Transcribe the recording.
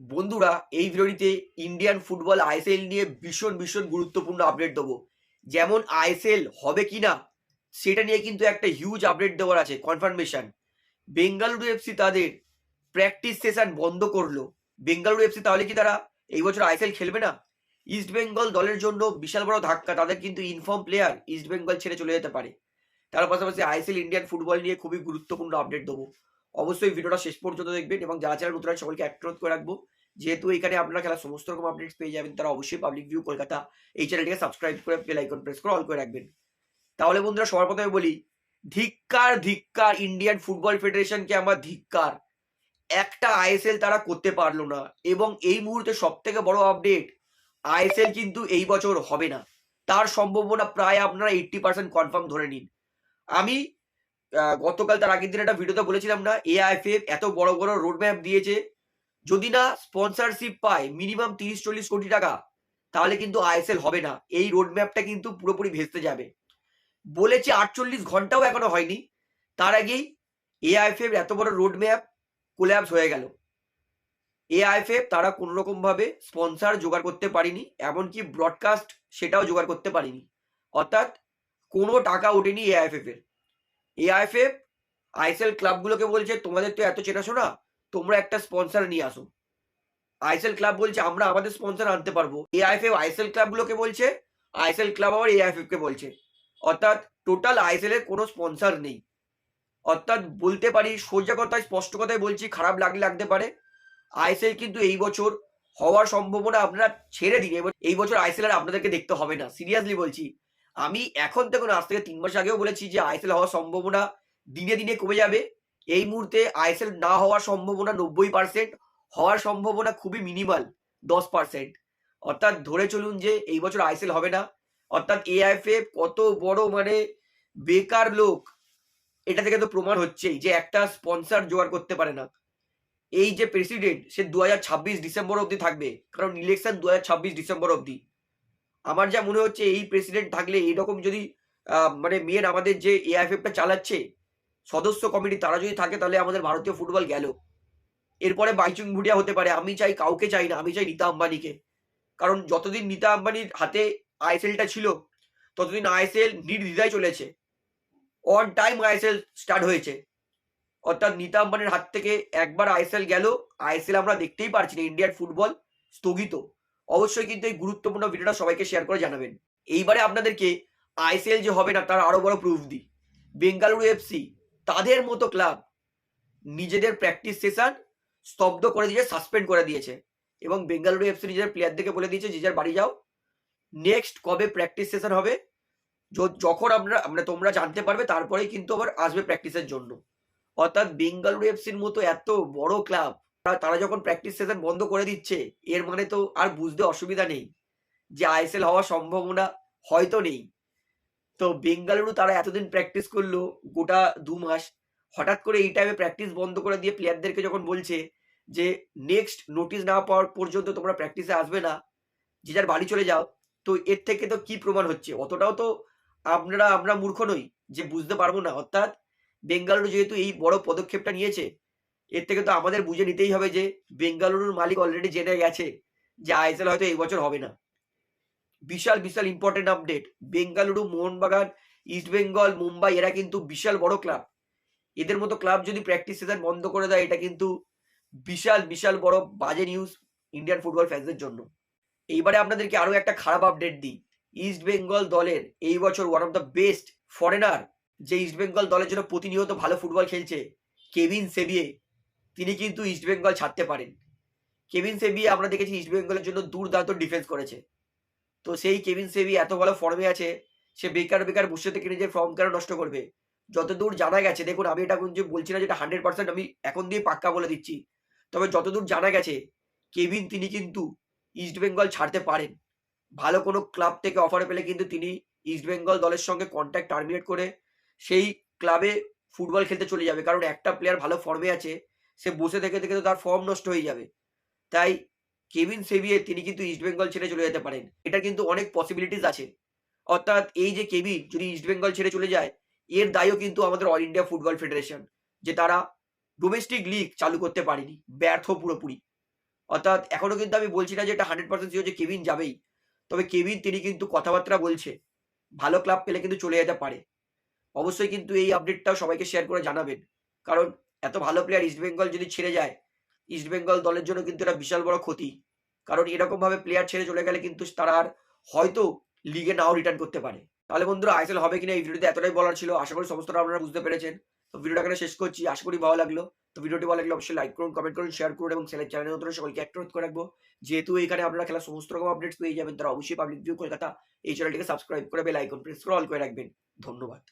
বন্ধুরা, এই ভিডিওটিতে ইন্ডিয়ান ফুটবল আইএসএল নিয়ে ভীষণ ভীষণ গুরুত্বপূর্ণ আপডেট দেবো। যেমন আইএসএল হবে কি না, সেটা নিয়ে কিন্তু একটা হিউজ আপডেট দেওয়ার আছে কনফার্মেশন বেঙ্গালুরু এফসি তাদের প্র্যাকটিস সেশন বন্ধ করল। বেঙ্গালুরু এফসি তাহলে কি তারা এই বছর আইএসএল খেলবে না? ইস্ট বেঙ্গল দলের জন্য বিশাল বড় ধাক্কা, তাদের কিন্তু ইনফর্ম প্লেয়ার ইস্ট বেঙ্গল ছেড়ে চলে যেতে পারে। তার পাশাপাশি আইএসএল ইন্ডিয়ান ফুটবল নিয়ে খুবই গুরুত্বপূর্ণ আপডেট দেবো। অবশ্যই ভিডিওটা শেষ পর্যন্ত দেখবেন এবং যারা চ্যানেল নতুন সকলকে অ্যাক্ট্রোধ করে রাখব। যেহেতু এখানে আপনারা খেলার সমস্ত রকম আপডেটস পেয়ে যাবেন, তারা অবশ্যই পাবলিক ভিউ কলকাতা এই চ্যানেলটিকে সাবস্ক্রাইব করে বেল আইকন প্রেস করে অল করে রাখবেন। তাহলে বন্ধুরা, সবার প্রথমে বলি, ধিক্কার ধিক্কার ইন্ডিয়ান ফুটবল ফেডারেশনকে আমার ধিক্কার। একটা আইএসএল তারা করতে পারল না এবং এই মুহূর্তে সব থেকে বড় আপডেট আইএসএল কিন্তু এই বছর হবে না। তার সম্ভাবনা প্রায় আপনারা এইট্টি পার্সেন্ট কনফার্ম ধরে নিন। আমি গতকাল তার আগের দিন একটা ভিডিওতে বলেছিলাম না এআইএফএফ এত বড় বড় রোড ম্যাপ দিয়েছে। যদি না স্পন্সরশিপ পায় মিনিমাম তিরিশ চল্লিশ কোটি টাকা, তাহলে কিন্তু আইএসএল হবে না। এই রোড ম্যাপটা কিন্তু পুরোপুরি ভেস্তে যাবে। বলেছে আটচল্লিশ ঘন্টাও এখনও হয়নি। তার আগেই এআইএফএফ এত বড় রোড ম্যাপ কোল্যাপস হয়ে গেল। এআইএফএফ তারা কোনো রকম ভাবে স্পন্সর জোগাড় করতে পারেনি, এমনকি ব্রডকাস্ট সেটাও জোগাড় করতে পারেনি। অর্থাৎ কোনো টাকা ওঠেনি এআইএফএফ এর। এআইএফএফ আইএসএল ক্লাবগুলোকে বলছে, তোমাদের তো এত চেনাশোনা তোমরা একটা স্পন্সর নিয়ে আসো। আইএসএল ক্লাব বলছে, আমরা আমাদের স্পন্সর আনতে পারব। এআইএফএফ আইএসএল ক্লাবগুলোকে বলছে আইএসএল ক্লাব আবার এআইএফএফ কে বলছে। অর্থাৎ টোটাল আইএসএল এর কোনো স্পন্সর নেই। অর্থাৎ বলতে পারি, সোজা কথায়, স্পষ্ট কথায় বলছি, খারাপ লাগলে লাগতে পারে। আইএসএল কিন্তু এই বছর হওয়ার সম্ভাবনা আপনারা ছেড়ে দিন। এবার এই বছর আইএসএল আর আপনাদেরকে দেখতে হবে না। সিরিয়াসলি বলছি আমি এখন থেকে আজ থেকে তিন মাস আগেও বলেছি যে আইএসএল হওয়ার সম্ভাবনা দিনে দিনে কমে যাবে। এই মুহূর্তে আইএসএল না হওয়ার সম্ভাবনা নব্বই পার্সেন্ট হওয়ার সম্ভাবনা খুবই মিনিমাল দশ পার্সেন্ট অর্থাৎ ধরে চলুন যে এই বছর আইএসএল হবে না। অর্থাৎ এআইএফএফ কত বড় মানে বেকার লোক, এটা থেকে তো প্রমাণ হচ্ছেই যে একটা স্পন্সর জোগাড় করতে পারে না। এই যে প্রেসিডেন্ট সে দু হাজার ছাব্বিশ ডিসেম্বর অবধি থাকবে। কারণ ইলেকশন দু হাজার ছাব্বিশ ডিসেম্বর অবধি। আমার যা মনে হচ্ছে, এই প্রেসিডেন্ট থাকলে এইরকম যদি মানে মেন আমাদের যে এআইএফএফটা চালাচ্ছে, সদস্য কমিটি তারা যদি থাকে তাহলে আমাদের ভারতীয় ফুটবল গেল। এরপরে বাইচুং ভুটিয়া হতে পারে, আমি চাই কাউকে চাই না, আমি চাই নীতা আম্বানিকে। কারণ যতদিন নীতা আম্বানির হাতে আইএসএলটা ছিল, ততদিন আইএসএল নির্দ্বিধায় চলেছে। অন টাইম আইএসএল স্টার্ট হয়েছে। অর্থাৎ নীতা আম্বানির হাত থেকে একবার আইএসএল গেল আইএসএল আমরা দেখতেই পারছি না ইন্ডিয়ার ফুটবল স্থগিত। অবশ্যই কিন্তু এই গুরুত্বপূর্ণ ভিডিওটা সবাইকে শেয়ার করে জানাবেন। এইবারে আপনাদেরকে আইএসএল যে হবে না, তার আরও বড় প্রুফ দিই। বেঙ্গালুরু এফসি তাদের মতো ক্লাব নিজেদের প্র্যাকটিস সেশন স্তব্ধ করে দিয়েছে সাসপেন্ড করে দিয়েছে। এবং বেঙ্গালুরু এফসি নিজের প্লেয়ারদেরকে বলে দিয়েছে, যে যার বাড়ি যাও। নেক্সট কবে প্র্যাকটিস সেশন হবে? যখন আমরা আমরা তোমরা জানতে পারবে, তারপরেই কিন্তু আবার আসবে প্র্যাকটিসের জন্য। অর্থাৎ বেঙ্গালুরু এফসির মতো এত বড় ক্লাব তারা যখন প্র্যাকটিস সেশন বন্ধ করে দিচ্ছে, এর মানে তো আর বুঝতে অসুবিধা নেই যে আইএসএল হওয়ার সম্ভাবনা হয়তো নেই। তো বেঙ্গালুরু তারা এতদিন প্র্যাকটিস করল, গোটা দু মাস, হঠাৎ করে এই টাইমে প্র্যাকটিস বন্ধ করে দিয়ে প্লেয়ারদেরকে যখন বলছে যে নেক্সট নোটিশ না পাওয়ার পর্যন্ত তোমরা প্র্যাকটিসে আসবে না, যে যার বাড়ি চলে যাও। তো এর থেকে তো কি প্রমাণ হচ্ছে? অতটাও তো আপনারা, আমরা মূর্খ নই যে বুঝতে পারব না। অর্থাৎ বেঙ্গালুরু যেহেতু এই বড় পদক্ষেপটা নিয়েছে এর থেকে তো আমাদের বুঝে নিতেই হবে যে বেঙ্গালুরুর মালিক অলরেডি জেনে গেছে যে আইএসএল হয়তো এই বছর হবে না। বিশাল বিশাল ইম্পর্টেন্ট আপডেট বেঙ্গালুরু, মোহনবাগান, ইস্ট বেঙ্গল, মুম্বাই, এরা কিন্তু বিশাল বড় ক্লাব এদের মতো ক্লাব যদি প্র্যাকটিস সেশন বন্ধ করে দেয়, এটা কিন্তু বিশাল বিশাল বড় বাজে নিউজ ইন্ডিয়ান ফুটবল ফ্যান্সদের জন্য। এইবারে আপনাদেরকে আরও একটা খারাপ আপডেট দিই। ইস্ট বেঙ্গল দলের এই বছর one of the best foreigner যে ইস্ট বেঙ্গল দলের জন্য প্রতিনিয়ত ভালো ফুটবল খেলছে, কেভিন সেবিয়ে তিনি কিন্তু ইস্ট বেঙ্গল ছাড়তে পারেন। কেভিন সেবিয়ে আমরা দেখেছি ইস্ট বেঙ্গলের জন্য দুর্দান্ত ডিফেন্স করেছে। তো সেই কেভিন সেবি এত ভালো ফর্মে আছে, সে বেকার বেকার বসে থেকে নিজের ফর্ম কেন নষ্ট করবে? যতদূর জানা গেছে, দেখুন আমি এটা যে বলছি না যেটা হান্ড্রেড পার্সেন্ট আমি এখন দিয়ে পাক্কা বলে দিচ্ছি। তবে যতদূর জানা গেছে কেভিন তিনি কিন্তু ইস্ট বেঙ্গল ছাড়তে পারেন। ভালো কোনো ক্লাব থেকে অফার পেলে কিন্তু তিনি ইস্ট বেঙ্গল দলের সঙ্গে কন্ট্যাক্ট টার্মিনেট করে সেই ক্লাবে ফুটবল খেলতে চলে যাবে। কারণ একটা প্লেয়ার ভালো ফর্মে আছে সে বসে থেকে থেকে তো তার ফর্ম নষ্ট হয়ে যাবে। তাই কেভিন সেভিয়ে তিনি কিন্তু ইস্ট বেঙ্গল ছেড়ে চলে যেতে পারেন। এটা কিন্তু অনেক পসিবিলিটিস আছে। অর্থাৎ এই যে কেভিন যদি ইস্ট বেঙ্গল ছেড়ে চলে যায়, এর দায়ও কিন্তু আমাদের অল ইন্ডিয়া ফুটবল ফেডারেশন যে তারা ডোমেস্টিক লিগ চালু করতে পারেনি, ব্যর্থ পুরোপুরি। অর্থাৎ এখনও কিন্তু আমি বলছি না যে এটা হান্ড্রেড পার্সেন্ট যে কেভিন যাবেই। তবে কেভিন তিনি কিন্তু কথাবার্তা বলছে, ভালো ক্লাব পেলে কিন্তু চলে যেতে পারে। অবশ্যই কিন্তু এই আপডেটটাও সবাইকে শেয়ার করে জানাবেন। কারণ এত ভালো প্লেয়ার ইস্টবেঙ্গল যদি ছেড়ে যায় ইস্টবেঙ্গল দলের জন্য কিন্তু এটা বিশাল বড় ক্ষতি। কারণ এরকম ভাবে প্লেয়ার ছেড়ে চলে গেলে কিন্তু তারা আর হয়তো লিগে নাও রিটার্ন করতে পারে। তাহলে বন্ধুরা আইএসএল হবে কিনা এই ভিডিওতে এতটাই বলার ছিল। আশা করি সমস্তটা আপনারা বুঝতে পেরেছেন। তো ভিডিওটা এখানে শেষ করছি। আশা করি ভালো লাগল। তো ভিডিওটি ভালো লাগলে অবশ্যই লাইক করুন কমেন্ট করুন শেয়ার করুন এবং চ্যানেল চ্যানেলের নতুন সকলকে অ্যাক্ট করে রাখব। যেহেতু এখানে আপনারা খেলা সমস্ত রকম আপডেটস পেয়ে যাবেন, তারা অবশ্যই পাবলিক ভিউ কলকাতা এই চ্যানেলটিকে সাবস্ক্রাইব করে বেল আইকন প্রেস করে অল করে রাখবেন। ধন্যবাদ।